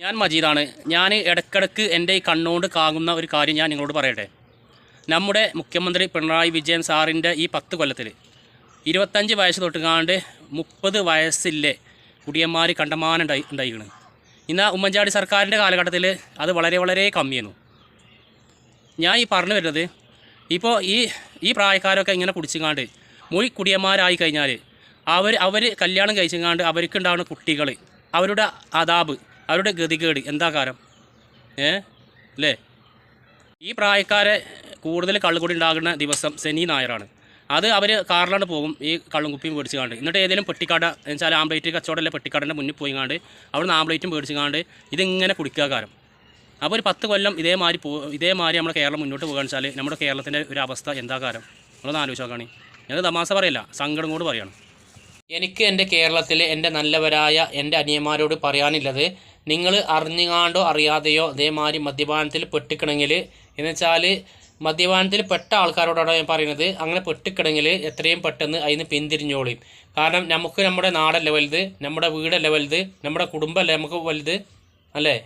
ഞാൻ മജീദാണ്. ഞാൻ ഇടക്കിടക്ക് എന്റെ ഈ കണ്ണുകൊണ്ട് കാങ്ങുന്ന ഒരു കാര്യം ഞാൻ നിങ്ങളോട് പറയട്ടെ. നമ്മുടെ മുഖ്യമന്ത്രി പിണറായി വിജയൻ സാറിന്റെ ഈ പത്ത് കൊല്ലത്തിൽ ഇരുപത്തഞ്ച് വയസ്സ് തൊട്ടുകാണ്ട് മുപ്പത് വയസ്സില്ലേ കുടിയന്മാർ കണ്ടമാനം ഉണ്ടായി ഉണ്ടായിരിക്കുന്നത് ഇന്ന് ഉമ്മൻചാണ്ടി സർക്കാരിന്റെ കാലഘട്ടത്തിൽ അത് വളരെ വളരെ കമ്മിയായിരുന്നു. ഞാൻ ഈ പറഞ്ഞു വരുന്നത് ഇപ്പോൾ ഈ ഈ പ്രായക്കാരൊക്കെ ഇങ്ങനെ കുടിച്ചുകാണ്ട് മൊഴി കുടിയന്മാരായി കഴിഞ്ഞാൽ അവർ അവർ കല്യാണം കഴിച്ചുകാണ്ട് അവർക്കുണ്ടാകുന്ന കുട്ടികൾ അവരുടെ അതാബ് അവരുടെ ഗതികേട് എന്താ കാരം? ഏ? അല്ലേ ഈ പ്രായക്കാരെ കൂടുതൽ കള്ളുകൂടി ഉണ്ടാകുന്ന ദിവസം ശനി നായറാണ് അത് അവർ കാറിലാണ് പോകും ഈ കള്ളും കുപ്പിയും മേടിച്ച് കാണ്ട് എന്നിട്ട് ഏതെങ്കിലും പെട്ടിക്കട എന്ന് വെച്ചാൽ ആംപ്ലേറ്റ് കച്ചവടമല്ലേ പെട്ടിക്കടന്റെ മുന്നിൽ പോയി കാണ്ട് അവിടുന്ന് ആംപ്ലേറ്റും മേടിച്ച് കാണ്ട് ഇതിങ്ങനെ കുടിക്കുക കാരം. അപ്പോൾ ഒരു പത്ത് കൊല്ലം ഇതേമാതിരി പോ ഇതേമാതിരി നമ്മുടെ കേരളം മുന്നോട്ട് പോകുകയെന്ന് വെച്ചാൽ നമ്മുടെ കേരളത്തിന്റെ ഒരു അവസ്ഥ എന്താ കാരം? നമ്മളൊന്ന് ആലോചിച്ച് നോക്കുകയാണ് ഞാൻ തമാശ പറയില്ല സങ്കടം കൊണ്ട് പറയണം. എനിക്ക് എന്റെ കേരളത്തിലെ എന്റെ നല്ലവരായ എന്റെ അനിയന്മാരോട് പറയാനുള്ളത് നിങ്ങൾ അറിഞ്ഞുകാണ്ടോ അറിയാതെയോ അതേമാതിരി മദ്യപാനത്തിൽ പെട്ടിക്കണമെങ്കിൽ എന്ന് വെച്ചാൽ മദ്യപാനത്തിൽ പെട്ട ആൾക്കാരോടാണ് ഞാൻ പറയുന്നത് അങ്ങനെ പെട്ടിക്കണമെങ്കിൽ എത്രയും പെട്ടെന്ന് അതിന് പിന്തിരിഞ്ഞോളിയും കാരണം നമുക്ക് നമ്മുടെ നാടല്ല വലുത് നമ്മുടെ വീടല്ല വലുത് നമ്മുടെ കുടുംബമല്ലേ നമുക്ക് വലുത് അല്ലേ?